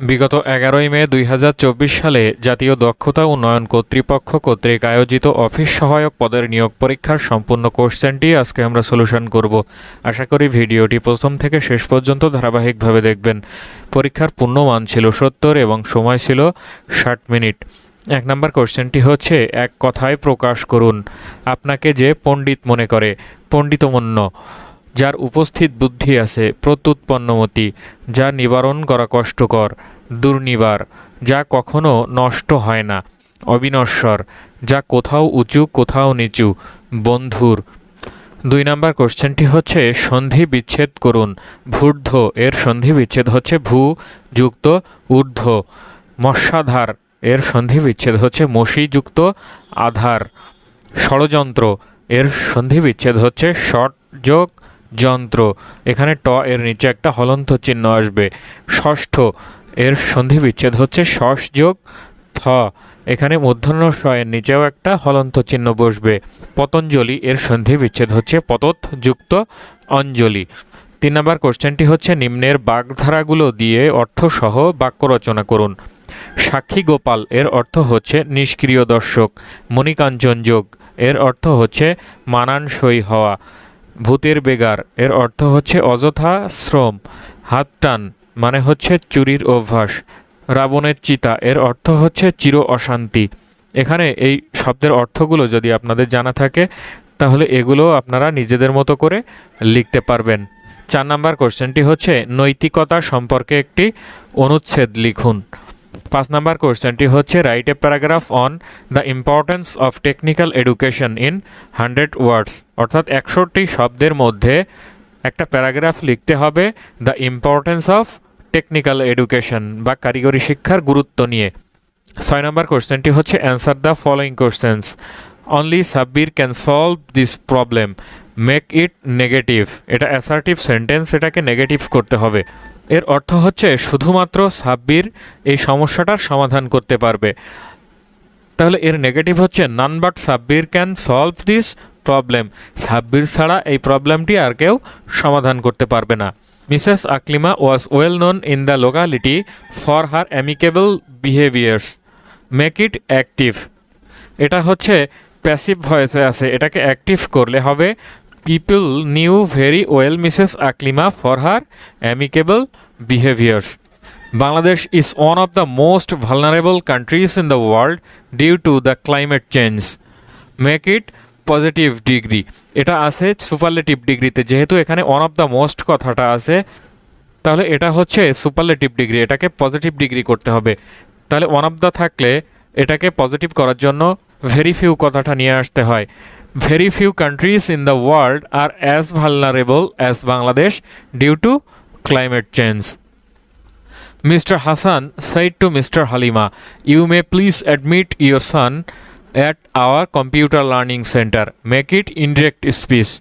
বিগত এগারোই মে দুই হাজার চব্বিশ সালে জাতীয় দক্ষতা উন্নয়ন কর্তৃপক্ষ কর্তৃক আয়োজিত অফিস সহায়ক পদের নিয়োগ পরীক্ষার সম্পূর্ণ কোশ্চেনটি আজকে আমরা সলিউশন করব। আশা করি ভিডিওটি প্রথম থেকে শেষ পর্যন্ত ধারাবাহিকভাবে দেখবেন। পরীক্ষার পূর্ণমান ছিল সত্তর এবং সময় ছিল ষাট মিনিট। এক নম্বর কোশ্চেনটি হচ্ছে, এক কথায় প্রকাশ করুন। আপনাকে যে পণ্ডিত মনে করে, পণ্ডিতমন্য। যার উপস্থিত বুদ্ধি আছে প্রত্যুৎপন্নমতি, যা নিবারণ করা কষ্টকর, দুর্নিবার, যা কখনো নষ্ট হয় না, অবিনশ্বর, যা কোথাও উঁচু, কোথাও নিচু, বন্ধুর। দুই নাম্বার কোশ্চেনটি হচ্ছে, সন্ধি বিচ্ছেদ করুন ভূর্ধ এর সন্ধি বিচ্ছেদ হচ্ছে ভূ, যুক্ত, ঊর্ধ্ব। মশাধার, এর সন্ধি বিচ্ছেদ হচ্ছে মসি, যুক্ত, আধার। ষড়যন্ত্র, এর সন্ধি বিচ্ছেদ হচ্ছে ষট যোগ যন্ত্র। এখানে ট এর নিচে একটা হলন্ত চিহ্ন আসবে। ষষ্ঠ এর সন্ধি বিচ্ছেদ হচ্ছে শস যোগ থ। এখানে মূর্ধন্য এর নিচেও একটা হলন্ত চিহ্ন বসবে। পতঞ্জলি এর সন্ধি বিচ্ছেদ হচ্ছে পতত যুক্ত অঞ্জলি। তিন নম্বর কোশ্চেনটি হচ্ছে নিম্নের বাগধারাগুলো দিয়ে অর্থসহ বাক্য রচনা করুন। সাক্ষী গোপাল এর অর্থ হচ্ছে নিষ্ক্রিয় দর্শক। মণিকাঞ্চন যোগ এর অর্থ হচ্ছে মানানসই হওয়া। ভূতের বেগার। এর অর্থ হচ্ছে অযথা শ্রম, হাত টান মানে হচ্ছে চুরির অভ্যাস, রাবণের চিতা। এর অর্থ হচ্ছে চির অশান্তি। এখানে এই শব্দের অর্থগুলো যদি আপনাদের জানা থাকে, তাহলে এগুলো আপনারা নিজেদের মতো করে লিখতে পারবেন। চার নাম্বার কোশ্চেনটি হচ্ছে, নৈতিকতা সম্পর্কে একটি অনুচ্ছেদ লিখুন। পাঁচ নাম্বার কোশ্চেনটি হচ্ছে write a paragraph on the importance of technical education in hundred words অর্থাৎ একষট্টি শব্দের মধ্যে একটা প্যারাগ্রাফ লিখতে হবে the importance of technical education বা কারিগরি শিক্ষার গুরুত্ব নিয়ে। ছয় নম্বর কোশ্চেনটি হচ্ছে answer the following questions only Sabbir can solve this problem make it negative এটা অ্যাসার্টিভ সেন্টেন্স এটাকে নেগেটিভ করতে হবে। এর অর্থ হচ্ছে শুধুমাত্র সাব্বির এই সমস্যাটার সমাধান করতে পারবে। তাহলে এর নেগেটিভ হচ্ছে none but Sabbir can solve this problem Sabbir ছাড়া এই প্রবলেমটি আর কেউ সমাধান করতে পারবে না। Mrs Aklima was well known in the locality for her amicable behaviours make it active এটা হচ্ছে প্যাসিভ ভয়েসে আছে। এটাকে অ্যাক্টিভ করলে হবে people knew very well Mrs Aklima for her amicable behaviours Bangladesh is one of the most vulnerable countries in the world due to the climate change make it positive degree এটা আছে superlative ডিগ্রিতে যেহেতু এখানে one of the most কথাটা আছে, তাহলে এটা হচ্ছে সুপারলেটিভ ডিগ্রি এটাকে পজিটিভ ডিগ্রি করতে হবে। তাহলে ওয়ান অফ দ্য থাকলে এটাকে পজিটিভ করার জন্য ভেরি ফিউ কথাটা নিয়ে আসতে হয়। Very few countries in the world are as vulnerable as Bangladesh due to climate change Mr. Hassan said to Mr. Halima, You may please admit your son at our computer learning center. Make it indirect speech.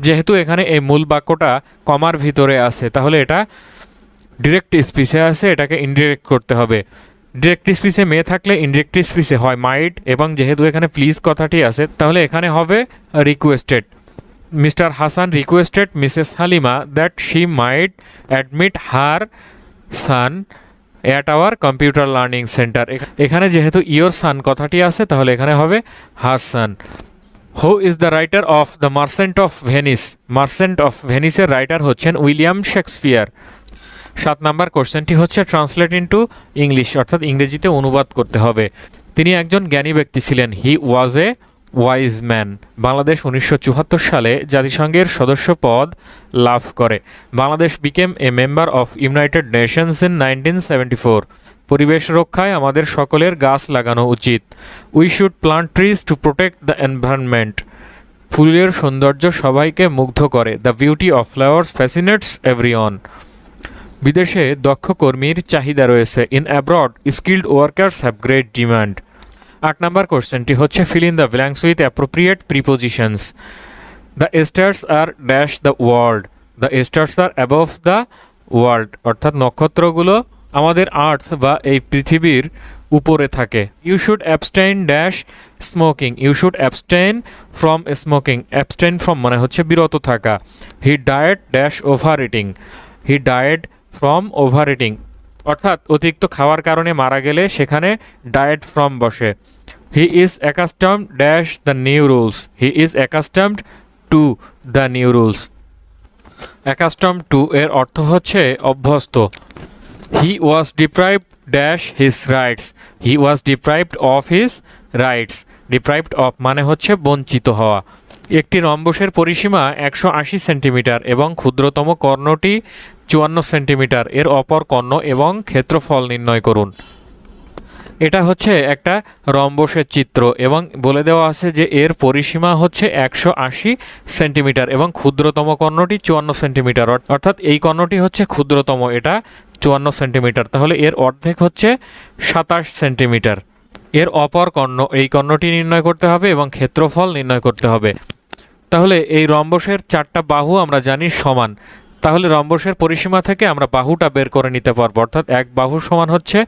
যেহেতু এখানে এই মূল বাক্যটা কমার ভিতরে আছে তাহলে এটা ডিরেক্ট স্পিচে আছে এটাকে ইনডিরেক্ট করতে হবে ডিরেক্ট স্পিচে মেয়ে থাকলে ইনডিরেক্ট স্পিচে হয় মাইট এবং যেহেতু এখানে প্লিজ কথাটি আছে, তাহলে এখানে হবে requested Mr Hassan requested Mrs Halima that she might admit her son at our computer learning centre এখানে যেহেতু ইয়োর সান কথাটি আছে, তাহলে এখানে হবে her son who is the writer of the Merchant of Venice Merchant of ভেনিসের writer হচ্ছেন William Shakespeare সাত number কোশ্চেনটি হচ্ছে ট্রান্সলেট ইন্টু ইংলিশ, অর্থাৎ ইংরেজিতে অনুবাদ করতে হবে। তিনি একজন জ্ঞানী ব্যক্তি ছিলেন। He was a wise man Bangladesh উনিশশো চুয়াত্তর সালে জাতিসংঘের সদস্য পদ লাভ করে। Bangladesh became a member of United Nations in nineteen seventy four পরিবেশ রক্ষায় আমাদের সকলের গাছ লাগানো উচিত। We should plant trees to protect the environment ফুলের সৌন্দর্য সবাইকে মুগ্ধ করে। The beauty of flowers fascinates everyone বিদেশে দক্ষ কর্মীর চাহিদা রয়েছে। In abroad skilled workers have great demand আট নাম্বার কোশ্চেনটি হচ্ছে fill in the blanks with appropriate prepositions the stars are dash the world the stars are above the world অর্থাৎ নক্ষত্রগুলো আমাদের আর্থ বা এই পৃথিবীর উপরে থাকে। You should abstain dash smoking you should abstain from smoking abstain from মানে হচ্ছে বিরত থাকা। He died dash overeating he died from overeating অর্থাৎ অতিরিক্ত খাওয়ার কারণে মারা গেলে সেখানে ডায়েট ফ্রম বসে। He is accustomed dash the new rules he is accustomed to the new rules accustom to এর অর্থ হচ্ছে অভ্যস্ত। He was deprived dash his rights he was deprived of his rights deprived of মানে হচ্ছে বঞ্চিত হওয়া। একটি রম্বসের পরিসীমা একশো আশি সেন্টিমিটার এবং ক্ষুদ্রতম কর্ণটি চুয়ান্ন সেন্টিমিটার। এর অপর কর্ণ এবং ক্ষেত্রফল নির্ণয় করুন। এটা হচ্ছে একটা রম্বসের চিত্র এবং বলে দেওয়া আছে যে এর পরিসীমা হচ্ছে একশো আশি সেন্টিমিটার এবং ক্ষুদ্রতম কর্ণটি চুয়ান্ন সেন্টিমিটার। অর- অর্থাৎ এই কর্ণটি হচ্ছে ক্ষুদ্রতম, এটা চুয়ান্ন সেন্টিমিটার। তাহলে এর অর্ধেক হচ্ছে সাতাশ সেন্টিমিটার। এর অপর কর্ণ, এই কর্ণটি নির্ণয় করতে হবে এবং ক্ষেত্রফল নির্ণয় করতে হবে। তাহলে এই রম্বসের চারটা বাহু আমরা জানি সমান। তাহলে রম্বসের পরিসীমা থেকে আমরা বাহুটা বের করে নিতে পারব। অর্থাৎ এক বাহু সমান হচ্ছে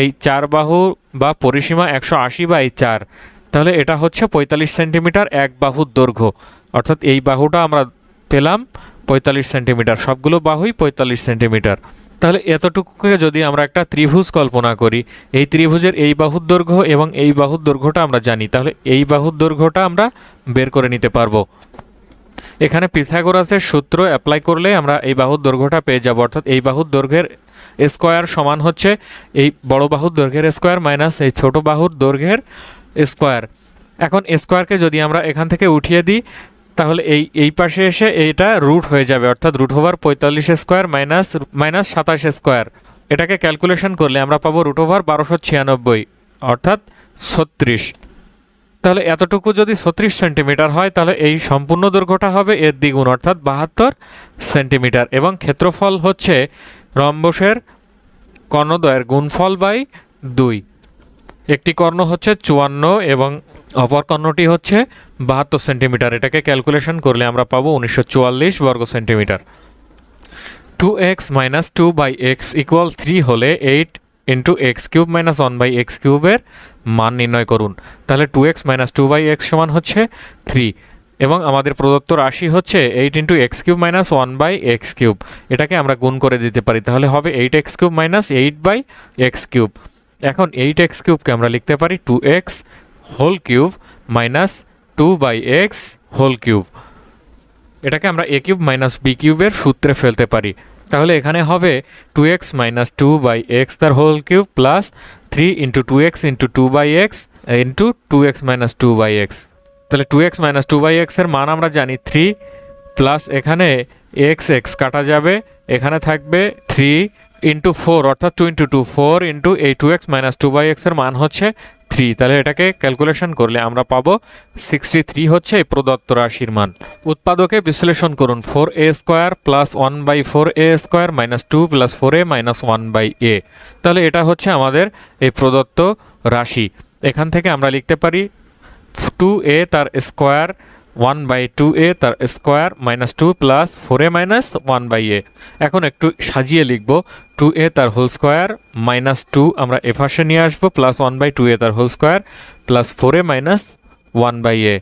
এই চার বাহু বা পরিসীমা একশো আশি বাই চার। তাহলে এটা হচ্ছে পঁয়তাল্লিশ সেন্টিমিটার এক বাহুর দৈর্ঘ্য। অর্থাৎ এই বাহুটা আমরা পেলাম পঁয়তাল্লিশ সেন্টিমিটার। সবগুলো বাহুই পঁয়তাল্লিশ সেন্টিমিটার। তাহলে এতটুকুকে যদি আমরা একটা ত্রিভুজ কল্পনা করি, এই ত্রিভুজের এই বাহুর দৈর্ঘ্য এবং এই বাহুর দৈর্ঘ্যটা আমরা জানি। তাহলে এই বাহুর দৈর্ঘ্যটা আমরা বের করে নিতে পারব। এখানে পিথাগোরাসের সূত্র অ্যাপ্লাই করলে আমরা এই বাহুর দৈর্ঘ্যটা পেয়ে যাব। অর্থাৎ এই বাহুর দৈর্ঘ্যের স্কোয়ার সমান হচ্ছে এই বড় বাহুর দৈর্ঘ্যের স্কোয়ার মাইনাস এই ছোট বাহুর দৈর্ঘ্যের স্কোয়ার এখন স্কোয়ারকে যদি আমরা এখান থেকে উঠিয়ে দিই, তাহলে এই এই পাশে এসে এইটা রুট হয়ে যাবে। অর্থাৎ রুট ওভার পঁয়তাল্লিশ স্কোয়ার মাইনাস মাইনাস সাতাশ স্কোয়ার এটাকে ক্যালকুলেশন করলে আমরা পাবো রুট ওভার বারোশো ছিয়ানব্বই, অর্থাৎ ছত্রিশ। তাহলে এতটুকু যদি ছত্রিশ সেন্টিমিটার হয়, তাহলে এই সম্পূর্ণ দৈর্ঘ্যটা হবে এর দ্বিগুণ, অর্থাৎ বাহাত্তর সেন্টিমিটার। এবং ক্ষেত্রফল হচ্ছে রম্বসের কর্ণদ্বয়ের গুণফল বাই দুই। একটি কর্ণ হচ্ছে চুয়ান্ন এবং অপর কর্ণটি হচ্ছে বাহাত্তর সেন্টিমিটার। এটাকে ক্যালকুলেশন করলে আমরা পাবো উনিশশো চুয়াল্লিশ বর্গ centimetre. Two x minus two by x equal three হলে eight into x cube minus one by x কিউবের মান নির্ণয় করুন। তাহলে two x minus two by x সমান হচ্ছে থ্রি এবং আমাদের প্রদত্ত রাশি হচ্ছে eight into x cube minus one by x cube এটাকে আমরা গুণ করে দিতে পারি। তাহলে হবে eight x cube minus eight by x cube এখন এইট এক্স কিউবকে আমরা লিখতে পারি two x whole cube minus two by x whole cube এটাকে আমরা এ কিউব মাইনাস বি কিউবের সূত্রে ফেলতে পারি। তাহলে এখানে হবে two x minus two by x তার whole cube plus three into two x into two by x into two x minus two by x তাহলে two x minus two by এক্সের মান আমরা জানি থ্রি প্লাস এখানে x x কাটা যাবে, এখানে থাকবে থ্রি ইন্টু ফোর অর্থাৎ two into two four into এই two x minus two by এক্সের মান হচ্ছে থ্রি তাহলে এটাকে ক্যালকুলেশন করলে আমরা পাবো সিক্সটি থ্রি হচ্ছে প্রদত্ত রাশির মান। উৎপাদকে বিশ্লেষণ করুন four a square plus one by four a square minus two plus four a minus one by a তাহলে এটা হচ্ছে আমাদের এই প্রদত্ত রাশি। এখান থেকে আমরা লিখতে পারি টু এ তার square one by two a তার square minus two plus four a minus one by a এখন একটু সাজিয়ে লিখব টু এ তার হোল স্কোয়ার মাইনাস টু আমরা এপাশে নিয়ে আসব plus one by two a তার whole square plus four a minus one by a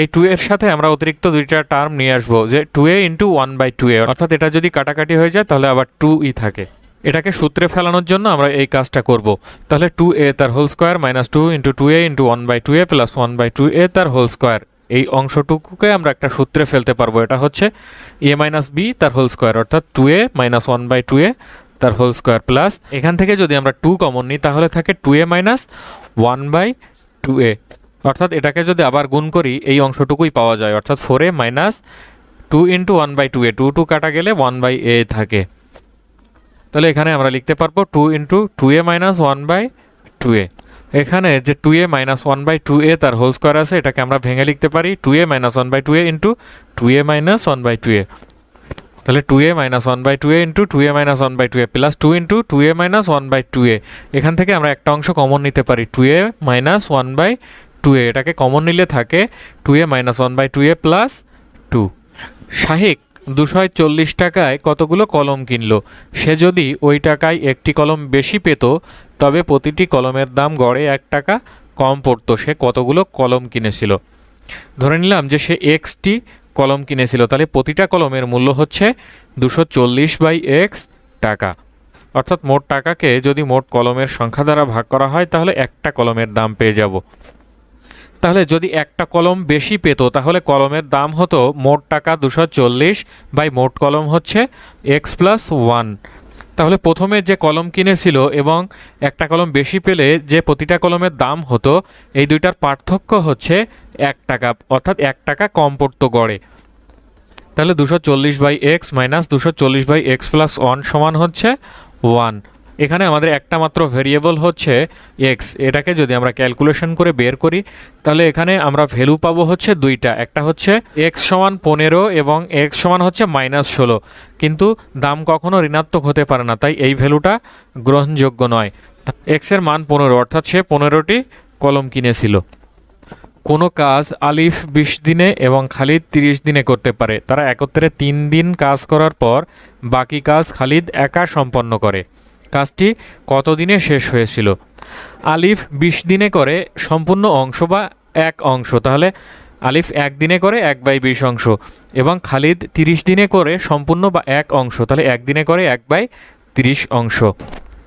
এই টু এর সাথে আমরা অতিরিক্ত দুইটা টার্ম নিয়ে আসব, যে two a into one by two a অর্থাৎ এটা যদি কাটাকাটি হয়ে যায়, তাহলে আবার টু ই থাকে। এটাকে সূত্রে ফেলানোর জন্য আমরা এই কাজটা করব। তাহলে টু এ তার whole square minus two into two a into one by two a plus one by two a তার হোল স্কোয়ার এই অংশটুকুকে আমরা একটা সূত্রে ফেলতে পারব। এটা হচ্ছে এ মাইনাস বি তার হোল স্কোয়ার অর্থাৎ two a minus one by two a তার হোল স্কোয়ার প্লাস এখান থেকে যদি আমরা টু কমন নিই, তাহলে থাকে two a minus one by two a অর্থাৎ এটাকে যদি আবার গুণ করি, এই অংশটুকুই পাওয়া যায়। অর্থাৎ four a minus two into one by two a two two কাটা গেলে ওয়ান বাই এ থাকে। তাহলে এখানে আমরা লিখতে পারব two into two a minus one by two a এখানে যে two a minus one by two a তার হোল স্কোয়ার আছে এটাকে আমরা ভেঙে লিখতে পারি two a minus one by two a into two a minus one by two a তাহলে two a minus one by two a into two a minus one by two a plus two into two a minus one by two a এখান থেকে আমরা একটা অংশ common নিতে পারি two a minus one by two a এটাকে common নিলে থাকে two a minus one by two a plus two শাহিক দুশো চল্লিশ টাকায় কতগুলো কলম কিনলো? সে যদি ওই টাকায় একটি কলম বেশি পেত, তবে প্রতিটি কলমের দাম গড়ে এক টাকা কম পড়তো। সে কতগুলো কলম কিনেছিল? ধরে নিলাম যে সে এক্সটি কলম কিনেছিল, তাহলে প্রতিটা কলমের মূল্য হচ্ছে দুশো চল্লিশ বাই এক্স টাকা। অর্থাৎ মোট টাকাকে যদি মোট কলমের সংখ্যা দ্বারা ভাগ করা হয়, তাহলে একটা কলমের দাম পেয়ে যাব। তাহলে যদি একটা কলম বেশি পেত, তাহলে কলমের দাম হতো মোট টাকা দুশো চল্লিশ বাই মোট কলম হচ্ছে এক্স প্লাস ওয়ান তাহলে প্রথমে যে কলম কিনেছিল এবং একটা কলম বেশি পেলে যে প্রতিটা কলমের দাম হতো, এই দুইটার পার্থক্য হচ্ছে এক টাকা, অর্থাৎ এক টাকা কম পড়তো গড়ে। তাহলে দুশো চল্লিশ বাই এক্স মাইনাস দুশো চল্লিশ বাই এক্স প্লাস ওয়ান সমান হচ্ছে ওয়ান এখানে আমাদের একটা মাত্র ভেরিয়েবল হচ্ছে এক্স এটাকে যদি আমরা ক্যালকুলেশন করে বের করি, তাহলে এখানে আমরা ভ্যালু পাবো হচ্ছে দুইটা। একটা হচ্ছে এক্স সমান পনেরো এবং এক্স সমান হচ্ছে মাইনাস ষোলো। কিন্তু দাম কখনো ঋণাত্মক হতে পারে না, তাই এই ভ্যালুটা গ্রহণযোগ্য নয়। এক্সের মান পনেরো, অর্থাৎ সে পনেরোটি কলম কিনেছিল। কোনো কাজ আলিফ বিশ দিনে এবং খালিদ তিরিশ দিনে করতে পারে। তারা একত্রে তিন দিন কাজ করার পর বাকি কাজ খালিদ একা সম্পন্ন করে। কাজটি কত দিনে শেষ হয়েছিল? আলিফ বিশ দিনে করে সম্পূর্ণ অংশ বা এক অংশ? তাহলে আলিফ এক দিনে করে এক বাই বিশ অংশ এবং খালিদ তিরিশ দিনে করে সম্পূর্ণ বা এক অংশ? তাহলে এক দিনে করে এক বাই তিরিশ অংশ।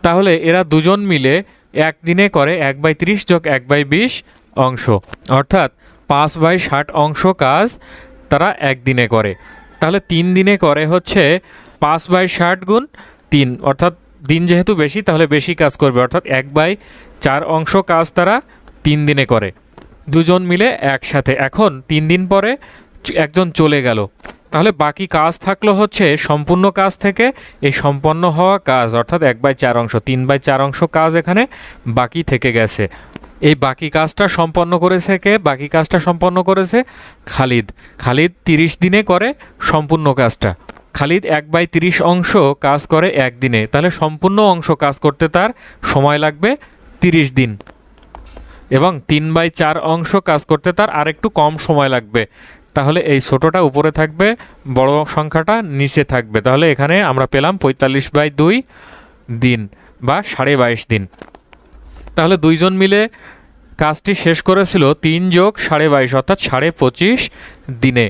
তাহলে এরা দুজন মিলে এক দিনে করে এক বাই তিরিশ যোগ এক বাই বিশ অংশ। অর্থাৎ পাঁচ বাই ষাট অংশ কাজ তারা একদিনে করে। তাহলে তিন দিনে করে হচ্ছে পাঁচ বাই ষাট গুণ তিন, অর্থাৎ দিন যেহেতু বেশি, তাহলে বেশি কাজ করবে। অর্থাৎ এক বাই চার অংশ কাজ তারা তিন দিনে করে। দুজন মিলে একসাথে। এখন তিন দিন পরে একজন চলে গেল। তাহলে বাকি কাজ থাকল হচ্ছে সম্পূর্ণ কাজ থেকে এই সম্পন্ন হওয়া কাজ। অর্থাৎ এক বাই চার অংশ, তিন বাই চার অংশ কাজ এখানে বাকি থেকে গেছে। এই বাকি কাজটা সম্পন্ন করেছে কে? বাকি কাজটা সম্পন্ন করেছে খালিদ। খালিদ তিরিশ দিনে করে সম্পূর্ণ কাজটা। খালিদ এক বাই তিরিশ অংশ কাজ করে একদিনে। তাহলে সম্পূর্ণ অংশ কাজ করতে তার সময় লাগবে তিরিশ দিন। এবং তিন বাই চার অংশ কাজ করতে তার আরেকটু কম সময় লাগবে। তাহলে এই ছোটোটা উপরে থাকবে, বড় সংখ্যাটা নিচে থাকবে। তাহলে এখানে আমরা পেলাম পঁয়তাল্লিশ বাই দুই দিন বা সাড়ে বাইশ দিন। তাহলে দুইজন মিলে কাজটি শেষ করেছিল তিন যোগ সাড়ে বাইশ, অর্থাৎ সাড়ে পঁচিশ দিনে।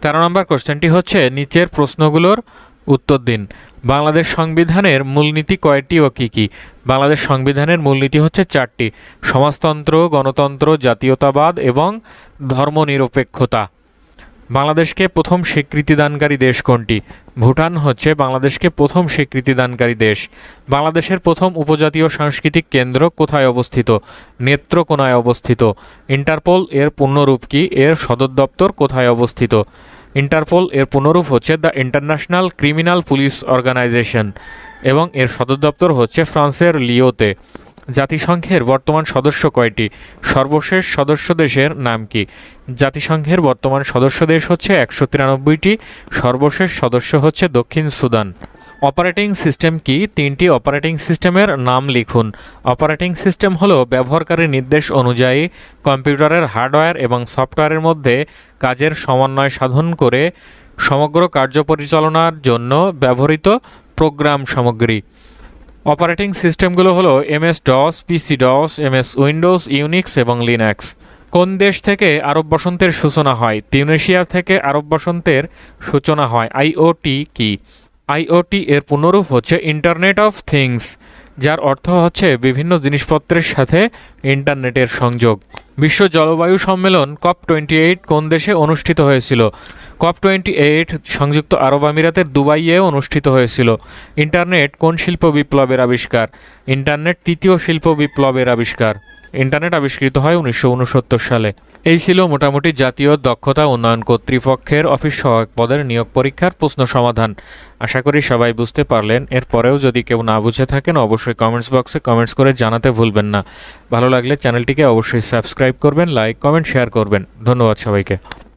তেরো নম্বর কোশ্চেনটি হচ্ছে নিচের প্রশ্নগুলোর উত্তর দিন। বাংলাদেশ সংবিধানের মূলনীতি কয়টি ও কী কী? বাংলাদেশ সংবিধানের মূলনীতি হচ্ছে চারটি সমাজতন্ত্র, গণতন্ত্র, জাতীয়তাবাদ এবং ধর্মনিরপেক্ষতা। বাংলাদেশকে প্রথম স্বীকৃতিদানকারী দেশ কোনটি? ভুটান হচ্ছে বাংলাদেশকে প্রথম স্বীকৃতিদানকারী দেশ। বাংলাদেশের প্রথম উপজাতীয় সাংস্কৃতিক কেন্দ্র কোথায় অবস্থিত? নেত্রকোনায় অবস্থিত। ইন্টারপোল এর পূর্ণরূপ কি? এর সদর দপ্তর কোথায় অবস্থিত? ইন্টারপোল এর পূর্ণরূপ হচ্ছে the International Criminal Police Organization এবং এর সদর দপ্তর হচ্ছে ফ্রান্সের লিওতে। জাতিসংঘের বর্তমান সদস্য কয়টি? সর্বশেষ সদস্য দেশের নাম কি? জাতিসংঘের বর্তমান সদস্য দেশ হচ্ছে একশো তিরানব্বইটি, সর্বশেষ সদস্য হচ্ছে দক্ষিণ সুদান। অপারেটিং সিস্টেম কি? তিনটি অপারেটিং সিস্টেমের নাম লিখুন। অপারেটিং সিস্টেম হলো ব্যবহারকারীর নির্দেশ অনুযায়ী কম্পিউটারের হার্ডওয়্যার এবং সফটওয়্যারের মধ্যে কাজের সমন্বয় সাধন করে সমগ্র কার্য পরিচালনার জন্য ব্যবহৃত প্রোগ্রাম সামগ্রী। অপারেটিং সিস্টেমগুলো হলো MS DOS, PC DOS, MS Windows, Unix এবং লিনাক্স। কোন দেশ থেকে আরব বসন্তের সূচনা হয়? তিউনেশিয়া থেকে আরব বসন্তের সূচনা হয়। আইওটি কি? আইওটি এর পুনরূপ হচ্ছে ইন্টারনেট অফ থিংস যার অর্থ হচ্ছে বিভিন্ন জিনিসপত্রের সাথে ইন্টারনেটের সংযোগ। বিশ্ব জলবায়ু সম্মেলন কপ টোয়েন্টি এইট কোন দেশে অনুষ্ঠিত হয়েছিল? কপ টোয়েন্টি এইট সংযুক্ত আরব আমিরাতের দুবাইয়ে অনুষ্ঠিত হয়েছিল। ইন্টারনেট কোন শিল্প বিপ্লবের আবিষ্কার? ইন্টারনেট তৃতীয় শিল্প বিপ্লবের আবিষ্কার। ইন্টারনেট আবিষ্কৃত হয় উনিশশো উনসত্তর সালে। এই ছিল মোটামুটি জাতীয় দক্ষতা উন্নয়ন কর্তৃপক্ষের অফিস সহায়ক পদের নিয়োগ পরীক্ষার প্রশ্ন সমাধান। আশা করি সবাই বুঝতে পারলেন। এরপরেও যদি কেউ না বুঝে থাকেন, অবশ্যই কমেন্টস বক্সে কমেন্টস করে জানাতে ভুলবেন না। ভালো লাগলে চ্যানেলটিকে অবশ্যই সাবস্ক্রাইব করবেন লাইক কমেন্ট শেয়ার করবেন। ধন্যবাদ সবাইকে।